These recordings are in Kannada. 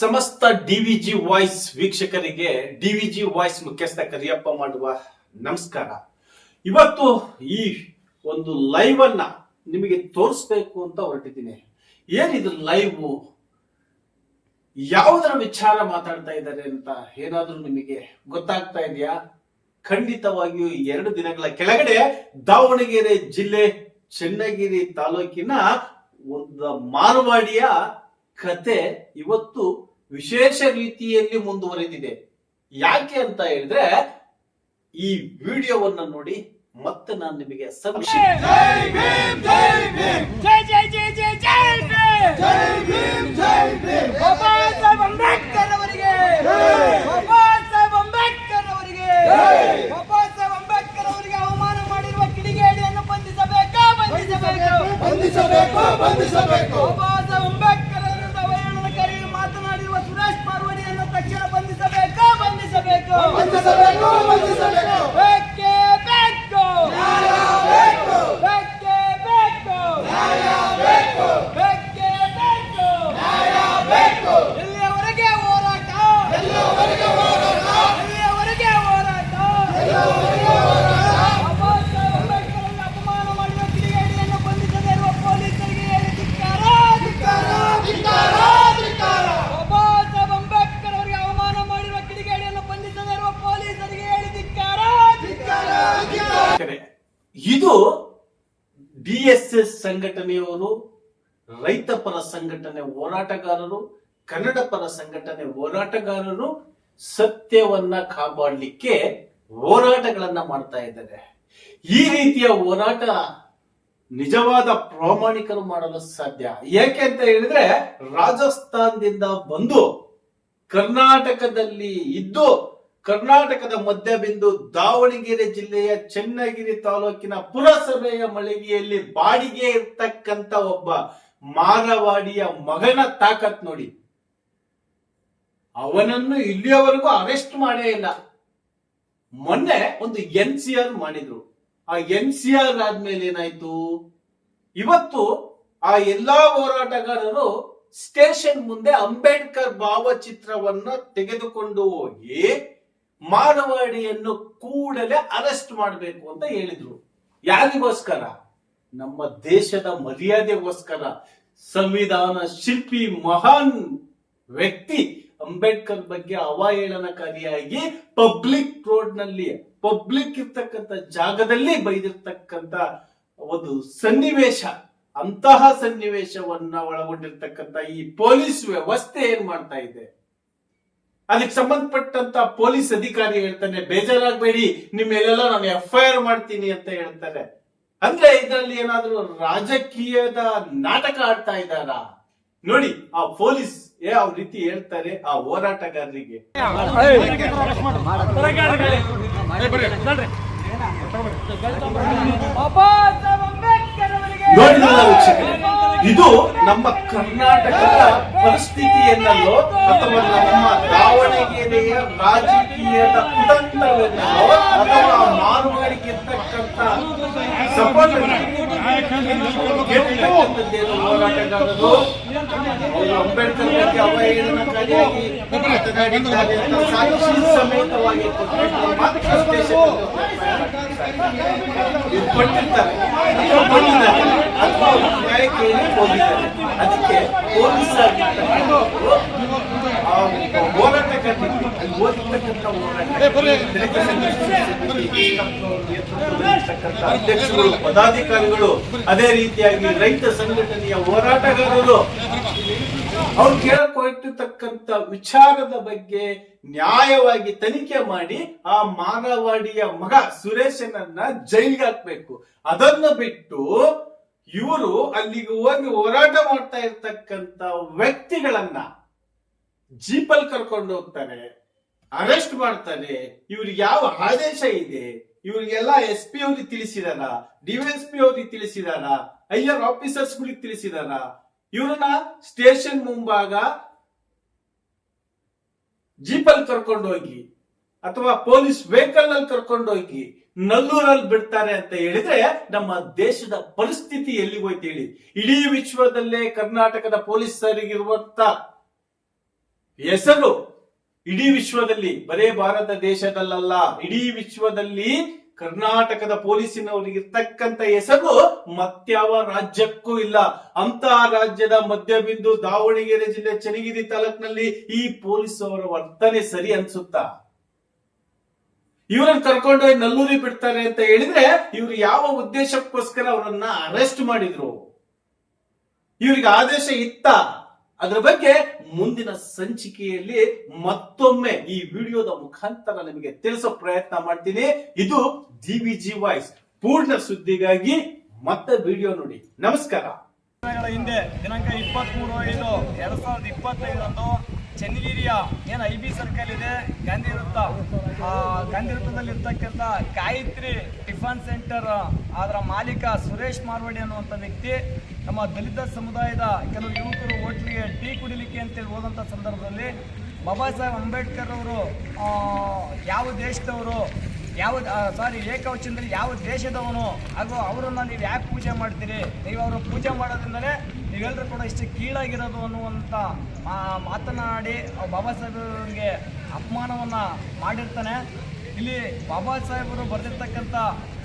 ಸಮಸ್ತ ಡಿವಿಜಿ ವಾಯ್ಸ್ ವೀಕ್ಷಕರಿಗೆ ಡಿವಿಜಿ ವಾಯ್ಸ್ ಮುಖ್ಯಸ್ಥ ಕರಿಯಪ್ಪ ಮಾಡುವ ನಮಸ್ಕಾರ. ಇವತ್ತು ಈ ಒಂದು ಲೈವ್ ಅನ್ನ ನಿಮಗೆ ತೋರಿಸ್ಬೇಕು ಅಂತ ಹೊರಟಿದ್ದೀನಿ. ಏನಿದು ಲೈವ್ ಯಾವುದರ ವಿಚಾರ ಮಾತಾಡ್ತಾ ಇದ್ದಾರೆ ಅಂತ ಏನಾದ್ರೂ ನಿಮಗೆ ಗೊತ್ತಾಗ್ತಾ ಇದೆಯಾ? ಖಂಡಿತವಾಗಿಯೂ ಎರಡು ದಿನಗಳ ಕೆಳಗಡೆ ದಾವಣಗೆರೆ ಜಿಲ್ಲೆ, ಚನ್ನಗಿರಿ ತಾಲೂಕಿನ ಒಂದು ಮಾರವಾಡಿಯ ಕತೆ ಇವತ್ತು ವಿಶೇಷ ರೀತಿಯಲ್ಲಿ ಮುಂದುವರೆದಿದೆ. ಯಾಕೆ ಅಂತ ಹೇಳಿದ್ರೆ ಈ ವಿಡಿಯೋವನ್ನ ನೋಡಿ ಮತ್ತೆ ನಾನು ನಿಮಗೆ ಸಂಕ್ಷಿಪ್ತ ಜೈ ಜೈ ಜೈ ಜೈ ಜೈ ಭೀಮ್. ಬಾಬಾ ಸಾಹೇಬ್ ಅಂಬೇಡ್ಕರ್ ಅವರಿಗೆ ಬಾಬಾ ಸಾಹೇಬ್ ಅಂಬೇಡ್ಕರ್ ಅವರಿಗೆ ಬಾಬಾ ಸಾಹೇಬ್ ಅಂಬೇಡ್ಕರ್ ಅವರಿಗೆ ಅವಮಾನ ಮಾಡಿರುವ ಕಿಡಿಗೇಡಿಯನ್ನು ಬಂಧಿಸಬೇಕಾ ಬಂಧಿಸಬೇಕು ಬಂಧಿಸಬೇಕು ಬಂಧಿಸಬೇಕು ಬಾಬಾ ಸಾಹೇಬ್ ಅಂಬೇಡ್ಕರ್ ವಿರುದ್ಧ ಅವಹೇಳನಕಾರಿ ಮಾತನಾಡಿರುವ ಸುರೇಶ್ ಪಾರ್ವಡಿಯನ್ನು ತಕ್ಷಣ ಬಂಧಿಸಬೇಕಾ ಬಂಧಿಸಬೇಕು ಬಂಧಿಸಬೇಕು ಬಂಧಿಸಬೇಕು ಬೇಕೇ ಬೇಕು ಬೇಕು ಬೇಕೇ ಬೇಕು ಬೇಕು ಬೇಕೇ ಬೇಕು ಬೇಕು ಎಲ್ಲಿಯವರೆಗೆ ಹೋರಾಟ ಎಲ್ಲಿಯವರೆಗೆ ಹೋರಾಟ ಎಲ್ಲಿಯವರೆಗೆ ಹೋರಾಟ ಎಲ್ಲಿಯವರೆಗೆ ಹೋರಾಟ ಬಾಬಾ ಸಾಹೇಬ್ ಅಂಬೇಡ್ಕರ್ ಅಪಮಾನ ಮಾಡಿದ ಕಿಡಿಗೇಡಿಯನ್ನು ಬಂಧಿಸದೇ ಇರುವ ಪೊಲೀಸರಿಗೆ ಏನು ಧಿಕ್ಕಾರ ಧಿಕ್ಕಾರ ಧಿಕ್ಕಾರ ಧಿಕ್ಕಾರ ಬಾಬಾ ಸಾಹೇಬ್ ಅಂಬೇಡ್ಕರ್ ಅವರಿಗೆ ಅವಮಾನ ಮಾಡಿರುವ ಕಿಡಿಗೇಡಿಯನ್ನು ಬಂಧಿಸದೇ ಇರುವ ಪೊಲೀಸರಿಗೆ ಹೇಳಿ ಧಿಕ್ಕಾರ ಧಿಕ್ಕಾರ ಧಿಕ್ಕಾರ ವೀಕ್ಷಕರೇ, ಇದು ಡಿ ಎಸ್ ಎಸ್ ಸಂಘಟನೆಯವರು, ರೈತ ಪರ ಸಂಘಟನೆ ಹೋರಾಟಗಾರರು, ಕನ್ನಡ ಪರ ಸಂಘಟನೆ ಹೋರಾಟಗಾರರು ಸತ್ಯವನ್ನ ಕಾಪಾಡಲಿಕ್ಕೆ ಹೋರಾಟಗಳನ್ನ ಮಾಡ್ತಾ ಇದ್ದಾರೆ. ಈ ರೀತಿಯ ಹೋರಾಟ ನಿಜವಾದ ಪ್ರಾಮಾಣಿಕರು ಮಾಡಲು ಸಾಧ್ಯ. ಏಕೆ ಅಂತ ಹೇಳಿದ್ರೆ, ರಾಜಸ್ಥಾನದಿಂದ ಬಂದು ಕರ್ನಾಟಕದಲ್ಲಿ ಇದ್ದು ಕರ್ನಾಟಕದ ಮಧ್ಯಬಿಂದು ದಾವಣಗೆರೆ ಜಿಲ್ಲೆಯ ಚನ್ನಗಿರಿ ತಾಲೂಕಿನ ಪುರಸಭೆಯ ಮಳಿಗೆಯಲ್ಲಿ ಬಾಡಿಗೆ ಇರ್ತಕ್ಕಂತ ಒಬ್ಬ ಮಾರವಾಡಿಯ ಮಗನ ತಾಕತ್ ನೋಡಿ. ಅವನನ್ನು ಇಲ್ಲಿಯವರೆಗೂ ಅರೆಸ್ಟ್ ಮಾಡೇ ಇಲ್ಲ. ಮೊನ್ನೆ ಒಂದು ಎನ್ ಸಿ ಆರ್ ಮಾಡಿದ್ರು. ಆ ಎನ್ ಸಿ ಆರ್ ಆದ್ಮೇಲೆ ಏನಾಯ್ತು? ಇವತ್ತು ಆ ಎಲ್ಲಾ ಹೋರಾಟಗಾರರು ಸ್ಟೇಷನ್ ಮುಂದೆ ಅಂಬೇಡ್ಕರ್ ಭಾವಚಿತ್ರವನ್ನ ತೆಗೆದುಕೊಂಡು ಹೋಗಿ ಮಾನವಾಡಿಯನ್ನು ಕೂಡಲೇ ಅರೆಸ್ಟ್ ಮಾಡಬೇಕು ಅಂತ ಹೇಳಿದ್ರು. ಯಾರಿಗೋಸ್ಕರ? ನಮ್ಮ ದೇಶದ ಮರ್ಯಾದೆಗೋಸ್ಕರ. ಸಂವಿಧಾನ ಶಿಲ್ಪಿ ಮಹಾನ್ ವ್ಯಕ್ತಿ ಅಂಬೇಡ್ಕರ್ ಬಗ್ಗೆ ಅವಹೇಳನಕಾರಿಯಾಗಿ ಪಬ್ಲಿಕ್ ರೋಡ್ನಲ್ಲಿ ಪಬ್ಲಿಕ್ ಇರ್ತಕ್ಕಂಥ ಜಾಗದಲ್ಲಿ ಬೈದಿರ್ತಕ್ಕಂಥ ಒಂದು ಸನ್ನಿವೇಶ, ಅಂತಹ ಸನ್ನಿವೇಶವನ್ನ ಒಳಗೊಂಡಿರ್ತಕ್ಕಂಥ ಈ ಪೊಲೀಸ್ ವ್ಯವಸ್ಥೆ ಏನ್ ಮಾಡ್ತಾ ಇದೆ? ಅದಕ್ಕೆ ಸಂಬಂಧಪಟ್ಟಂತ ಪೊಲೀಸ್ ಅಧಿಕಾರಿ ಹೇಳ್ತಾನೆ ಬೇಜಾರಾಗಬೇಡಿ ನಿಮ್ಮ ಮೇಲೆಲ್ಲ ನಾನು ಎಫ್ ಐ ಆರ್ ಮಾಡ್ತೀನಿ ಅಂತ ಹೇಳ್ತಾರೆ ಅಂದ್ರೆ ಇದರಲ್ಲಿ ಏನಾದ್ರೂ ರಾಜಕೀಯದ ನಾಟಕ ಆಡ್ತಾ ಇದ್ದಾರ? ನೋಡಿ ಆ ಪೊಲೀಸ್ ಏ ಯಾವ ರೀತಿ ಹೇಳ್ತಾರೆ ಆ ಹೋರಾಟಗಾರರಿಗೆ. ಇದು ನಮ್ಮ ಕರ್ನಾಟಕದ ಪರಿಸ್ಥಿತಿಯನ್ನಲ್ಲೋ ಅಥವಾ ನಮ್ಮ ದಾವಣಗೆರೆಯ ರಾಜಕೀಯದ ಕುತಂತ್ರವೆನ್ನಲ್ಲೋ ಅಥವಾ ಮಾರುಕಟ್ಟೆಗೆ ಇರ್ತಕ್ಕಂತ ಸಪೋರ್ಟ್ ಗೆಲ್ಲತಕ್ಕಂಥದ್ದೇನು ಹೋರಾಟಗಾರರು ಅಂಬೇಡ್ಕರ್ ಬಗ್ಗೆ ಅವಹೇಳನಕಾರಿಯಾಗಿ ಮಾತನಾಡಿದ್ದಾರೆ ಅಂತ ಸಾಕ್ಷಿ ಸಮೇತವಾಗಿ ಕೊಟ್ಟಿರ್ತಾರೆ. ಅದಕ್ಕೆ ಪೊಲೀಸ್ ಅಧ್ಯಕ್ಷರು ಪದಾಧಿಕಾರಿಗಳು ಅದೇ ರೀತಿಯಾಗಿ ರೈತ ಸಂಘಟನೆಯ ಹೋರಾಟಗಾರರು, ಅವ್ರು ಕೇಳಕ್ ವಿಚಾರದ ಬಗ್ಗೆ ನ್ಯಾಯವಾಗಿ ತನಿಖೆ ಮಾಡಿ ಆ ಮಾನವಾಡಿಯ ಮಗ ಸುರೇಶನನ್ನ ಜೈಲಿಗೆ ಹಾಕ್ಬೇಕು. ಅದನ್ನು ಬಿಟ್ಟು ಇವರು ಅಲ್ಲಿಗೆ ಹೋಗಿ ಹೋರಾಟ ಮಾಡ್ತಾ ಇರ್ತಕ್ಕಂಥ ವ್ಯಕ್ತಿಗಳನ್ನ ಜೀಪಲ್ ಕರ್ಕೊಂಡು ಹೋಗ್ತಾನೆ ಅರೆಸ್ಟ್ ಮಾಡ್ತಾನೆ, ಇವ್ರಿಗೆ ಯಾವ ಆದೇಶ ಇದೆ, ಇವ್ರಿಗೆಲ್ಲ ಎಸ್ ಪಿ ಅವ್ರಿಗೆ ತಿಳಿಸಿದಾರ ಡಿವೈಎಸ್ ಪಿ ಅವ್ರಿಗೆ ತಿಳಿಸಿದಾರ ಐ ಆಫೀಸರ್ಸ್ ಗಳಿಗೆ ತಿಳಿಸಿದಾರ, ಇವ್ರನ್ನ ಸ್ಟೇಷನ್ ಮುಂಭಾಗ ಜೀಪಲ್ಲಿ ಕರ್ಕೊಂಡೋಗಿ ಅಥವಾ ಪೊಲೀಸ್ ವೆಹಿಕಲ್ನಲ್ಲಿ ಕರ್ಕೊಂಡೋಗಿ ನಲ್ಲೂರಲ್ಲಿ ಬಿಡ್ತಾರೆ ಅಂತ ಹೇಳಿದ್ರೆ ನಮ್ಮ ದೇಶದ ಪರಿಸ್ಥಿತಿ ಎಲ್ಲಿಗೆ ಹೋಯ್ತು ಹೇಳಿ? ಇಡೀ ವಿಶ್ವದಲ್ಲೇ ಕರ್ನಾಟಕದ ಪೊಲೀಸರಿಗಿರುವಂತ ಹೆಸರು ಇಡೀ ವಿಶ್ವದಲ್ಲಿ, ಬರೇ ಭಾರತ ದೇಶದಲ್ಲ ಇಡೀ ವಿಶ್ವದಲ್ಲಿ ಕರ್ನಾಟಕದ ಪೊಲೀಸಿನವರಿಗೆ ಇರ್ತಕ್ಕಂತ ಹೆಸರು ಮತ್ಯಾವ ರಾಜ್ಯಕ್ಕೂ ಇಲ್ಲ. ಅಂತ ರಾಜ್ಯದ ಮಧ್ಯಬಿಂದು ದಾವಣಗೆರೆ ಜಿಲ್ಲೆ ಚನ್ನಗಿರಿ ತಾಲೂಕಿನಲ್ಲಿ ಈ ಪೊಲೀಸ್ ಅವರ ವರ್ತನೆ ಸರಿ ಅನ್ಸುತ್ತಾ? ಇವರನ್ನ ಕರ್ಕೊಂಡು ನಲ್ಲೂರಿ ಬಿಡ್ತಾರೆ ಅಂತ ಹೇಳಿದ್ರೆ ಇವ್ರು ಯಾವ ಉದ್ದೇಶಕ್ಕೋಸ್ಕರ ಅವರನ್ನ ಅರೆಸ್ಟ್ ಮಾಡಿದ್ರು? ಇವರಿಗೆ ಆದೇಶ ಇತ್ತ? ಅದರ ಬಗ್ಗೆ ಮುಂದಿನ ಸಂಚಿಕೆಯಲ್ಲಿ ಮತ್ತೊಮ್ಮೆ ಈ ವಿಡಿಯೋದ ಮುಖಾಂತರ ನಿಮಗೆ ತಿಳಿಸೋ ಪ್ರಯತ್ನ ಮಾಡ್ತೀನಿ. ಇದು ಜಿ ವಾಯ್ಸ್ ಪೂರ್ಣ ಸುದ್ದಿಗಾಗಿ ಮತ್ತೆ ವಿಡಿಯೋ ನೋಡಿ. ನಮಸ್ಕಾರ. ಹಿಂದೆ, ದಿನಾಂಕ ಇಪ್ಪತ್ಮೂರು, ಐದು, ಎರಡ್ ಸಾವಿರದ ಇಪ್ಪತ್ತೈದರಂದು ಚನ್ನಗಿರಿಯ ಏನು ಐ ಬಿ ಸರ್ಕಲ್ ಇದೆ, ಗಾಂಧಿ ವೃತ್ತ. ಗಾಂಧಿ ವೃತ್ತದಲ್ಲಿ ಇರ್ತಕ್ಕಂಥ ಗಾಯತ್ರಿ ಟಿಫನ್ ಸೆಂಟರ್ ಅದರ ಮಾಲೀಕ ಸುರೇಶ್ ಮಾರ್ವಾಡಿ ಅನ್ನುವಂಥ ವ್ಯಕ್ತಿ ನಮ್ಮ ದಲಿತ ಸಮುದಾಯದ ಕೆಲವು ಯುವಕರು ಹೋಟ್ಲಿಗೆ ಟೀ ಕುಡಿಲಿಕ್ಕೆ ಅಂತೇಳಿ ಹೋದಂಥ ಸಂದರ್ಭದಲ್ಲಿ ಬಾಬಾ ಸಾಹೇಬ್ ಅಂಬೇಡ್ಕರ್ ಅವರು ಯಾವ ದೇಶದವರು, ಯಾವ ಸಾರಿ ಏಕವಚನದಲ್ಲಿ ಯಾವ ದೇಶದವನು, ಹಾಗೂ ಅವರನ್ನು ನೀವು ಯಾಕೆ ಪೂಜೆ ಮಾಡ್ತೀರಿ? ನೀವು ಅವರು ಪೂಜೆ ಮಾಡೋದ್ರಿಂದಲೇ ನೀವೆಲ್ಲರೂ ಕೂಡ ಇಷ್ಟು ಕೀಳಾಗಿರೋದು ಅನ್ನುವಂಥ ಮಾತನಾಡಿ ಬಾಬಾ ಸಾಹೇಬರಿಗೆ ಅಪಮಾನವನ್ನು ಮಾಡಿರ್ತಾನೆ. ಇಲ್ಲಿ ಬಾಬಾ ಸಾಹೇಬರು ಬರೆದಿರ್ತಕ್ಕಂಥ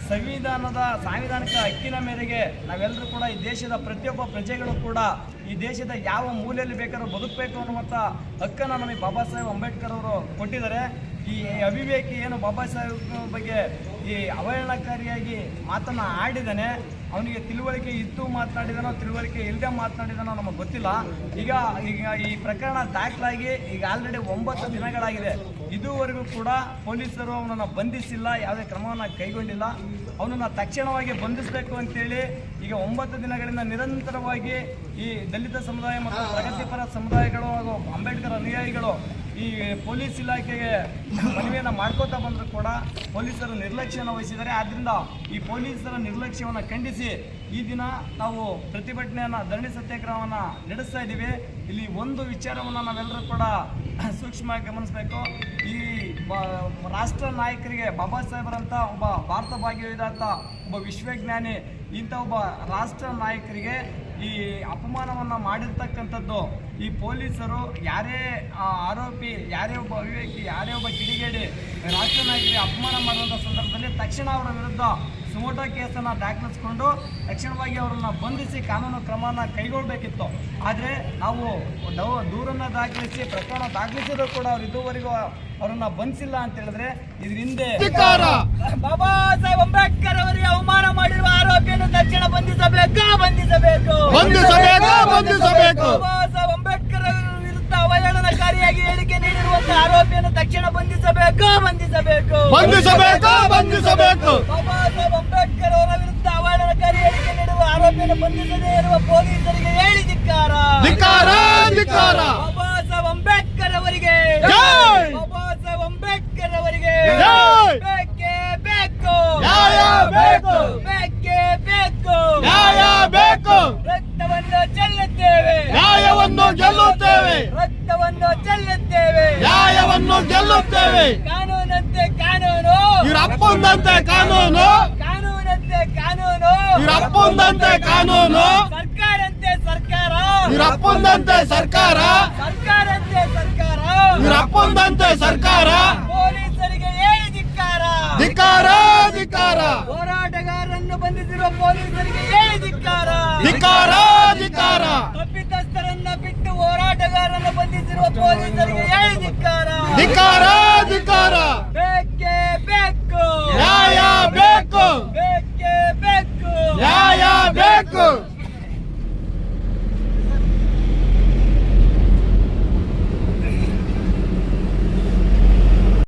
ಸಂವಿಧಾನದ ಸಾಂವಿಧಾನಿಕ ಹಕ್ಕಿನ ಮೇರೆಗೆ ನಾವೆಲ್ಲರೂ ಕೂಡ ಈ ದೇಶದ ಪ್ರತಿಯೊಬ್ಬ ಪ್ರಜೆಗಳು ಕೂಡ ಈ ದೇಶದ ಯಾವ ಮೂಲೆಯಲ್ಲಿ ಬೇಕಾದ್ರೂ ಬದುಕಬೇಕು ಅನ್ನುವಂಥ ಹಕ್ಕನ್ನು ನಮಗೆ ಬಾಬಾ ಸಾಹೇಬ್ ಅಂಬೇಡ್ಕರ್ ಅವರು ಕೊಟ್ಟಿದ್ದಾರೆ. ಈ ಅವಿವೇಕಿ ಏನು ಬಾಬಾ ಸಾಹೇಬ್ ಬಗ್ಗೆ ಈ ಅವಹೇಳನಕಾರಿಯಾಗಿ ಮಾತನ್ನ ಆಡಿದ್ದಾನೆ ಅವನಿಗೆ ತಿಳುವಳಿಕೆ ಇತ್ತು ಮಾತನಾಡಿದಾನೋ, ತಿಳುವಳಿಕೆ ಇಲ್ಲದೆ ಮಾತನಾಡಿದಾನೋ ನಮಗೆ ಗೊತ್ತಿಲ್ಲ. ಈಗ ಈಗ ಈ ಪ್ರಕರಣ ದಾಖಲಾಗಿ ಈಗ ಆಲ್ರೆಡಿ ಒಂಬತ್ತು ದಿನಗಳಾಗಿದೆ. ಇದುವರೆಗೂ ಕೂಡ ಪೊಲೀಸರು ಅವನನ್ನು ಬಂಧಿಸಿಲ್ಲ, ಯಾವುದೇ ಕ್ರಮವನ್ನು ಕೈಗೊಂಡಿಲ್ಲ. ಅವನನ್ನು ತಕ್ಷಣವಾಗಿ ಬಂಧಿಸಬೇಕು ಅಂತೇಳಿ ಈಗ ಒಂಬತ್ತು ದಿನಗಳಿಂದ ನಿರಂತರವಾಗಿ ಈ ದಲಿತ ಸಮುದಾಯ ಮತ್ತು ಪ್ರಗತಿಪರ ಸಮುದಾಯಗಳು ಹಾಗೂ ಅಂಬೇಡ್ಕರ್ ಅನುಯಾಯಿಗಳು ಈ ಪೊಲೀಸ್ ಇಲಾಖೆಗೆ ಮನವಿಯನ್ನು ಮಾಡ್ಕೋತಾ ಬಂದರೂ ಕೂಡ ಪೊಲೀಸರು ನಿರ್ಲಕ್ಷ್ಯವನ್ನು ವಹಿಸಿದ್ದಾರೆ. ಆದ್ದರಿಂದ ಈ ಪೊಲೀಸರ ನಿರ್ಲಕ್ಷ್ಯವನ್ನು ಖಂಡಿಸಿ ಈ ದಿನ ನಾವು ಪ್ರತಿಭಟನೆಯನ್ನು ಧರಣಿ ಸತ್ಯಾಗ್ರಹವನ್ನು ನಡೆಸ್ತಾ ಇದ್ದೀವಿ. ಇಲ್ಲಿ ಒಂದು ವಿಚಾರವನ್ನು ನಾವೆಲ್ಲರೂ ಕೂಡ ಸೂಕ್ಷ್ಮವಾಗಿ ಗಮನಿಸಬೇಕು. ಈ ರಾಷ್ಟ್ರ ನಾಯಕರಿಗೆ ಬಾಬಾ ಸಾಹೇಬರಂತ ಒಬ್ಬ ಭಾರತ ಭಾಗ್ಯವಿದಂಥ ಒಬ್ಬ ವಿಶ್ವಜ್ಞಾನಿ, ಇಂಥ ಒಬ್ಬ ರಾಷ್ಟ್ರ ನಾಯಕರಿಗೆ ಈ ಅಪಮಾನವನ್ನು ಮಾಡಿರ್ತಕ್ಕಂಥದ್ದು ಈ ಪೊಲೀಸರು ಯಾರೇ ಆರೋಪಿ ಯಾರೇ ಒಬ್ಬ ಅವಿವೇಕಿ ಯಾರೇ ಒಬ್ಬ ಕಿಡಿಗೇಡಿ ರಾಜ್ಯ ನಾಯಕರಿಗೆ ಅಪಮಾನ ಮಾಡುವಂಥ ಸಂದರ್ಭದಲ್ಲಿ ತಕ್ಷಣ ಅವರ ವಿರುದ್ಧ ಸುಮೋಟೋ ಕೇಸನ್ನು ದಾಖಲಿಸಿಕೊಂಡು ತಕ್ಷಣವಾಗಿ ಅವರನ್ನು ಬಂಧಿಸಿ ಕಾನೂನು ಕ್ರಮನ ಕೈಗೊಳ್ಳಬೇಕಿತ್ತು ಆದರೆ ನಾವು ದೂರನ್ನು ದಾಖಲಿಸಿ ಪ್ರಕರಣ ದಾಖಲಿಸಿದ್ರು ಕೂಡ ಅವ್ರು ಇದುವರೆಗೂ ಅವರನ್ನು ಬಂಧಿಸಿಲ್ಲ ಅಂತ ಹೇಳಿದ್ರೆ ಇದ್ರ ಹಿಂದೆ ಬಾಬಾ ಸಾಹೇಬ್ ಅಂಬೇಡ್ಕರ್ ಅವರಿಗೆ ಅವಮಾನ ಮಾಡಿರುವ ಆರೋಪಿಯನ್ನು ತಕ್ಷಣ ಬಂಧಿಸಬೇಕು ಬಂಧಿಸಬೇಕು ಬಂಧಿಸಬೇಕು, ಬಂಧಿಸಬೇಕು. ಬಾಬಾ ಸಾಹೇಬ್ ಅಂಬೇಡ್ಕರ್ ಅವರ ವಿರುದ್ಧ ಅವಹೇಳನಕಾರಿಯಾಗಿ ಹೇಳಿಕೆ ನೀಡಿರುವಂತಹ ಆರೋಪಿಯನ್ನು ತಕ್ಷಣ ಬಂಧಿಸಬೇಕು ಬಂಧಿಸಬೇಕು. ಬಂಧಿಸಬೇಕು ಬಂಧಿಸಬೇಕು. ಬಾಬಾ ಸಾಹೇಬ್ ಅಂಬೇಡ್ಕರ್ ಅವರ ವಿರುದ್ಧ ಅವಹೇಳನಕಾರಿ ಹೇಳಿಕೆ ನೀಡುವ ಆರೋಪಿಯನ್ನು ಬಂಧಿಸದೇ ಇರುವ ಪೊಲೀಸರಿಗೆ ಹೇಳಿ ಧಿಕ್ಕಾರ. ಧಿಕ್ಕಾರ ಧಿಕ್ಕಾರ. ಕಾನೂನಂತೆ ಕಾನೂನು. ಇವರ ಕಾನೂನು. ಕಾನೂನಂತೆ ಕಾನೂನು. ಇವರ ಅಪ್ಪಂದಂತೆ ಕಾನೂನು. ಸರ್ಕಾರಂತೆ ಸರ್ಕಾರ. ಇವರ ಸರ್ಕಾರ. ಸರ್ಕಾರಂತೆ ಸರ್ಕಾರ. ಇವರ ಅಪ್ಪಂದಂತೆ ಸರ್ಕಾರ. ಪೊಲೀಸರಿಗೆ ಏನು ಧಿಕ್ಕಾರ. ಧಿಕ್ಕಾರ ಧಿಕ್ಕಾರ. ಹೋರಾಟಗಾರರನ್ನು ಬಂಧಿಸಿರುವ ಪೊಲೀಸರಿಗೆ ಏನು ಧಿಕ್ಕಾರ. ಧಿಕ್ಕಾರ ಧಿಕ್ಕಾರ. ತಪ್ಪಿತಸ್ಥರನ್ನ ಬಿಟ್ಟು ಹೋರಾಟಗಾರರನ್ನು ಬಂಧಿಸಿರುವ ಪೊಲೀಸರಿಗೆ ಏನು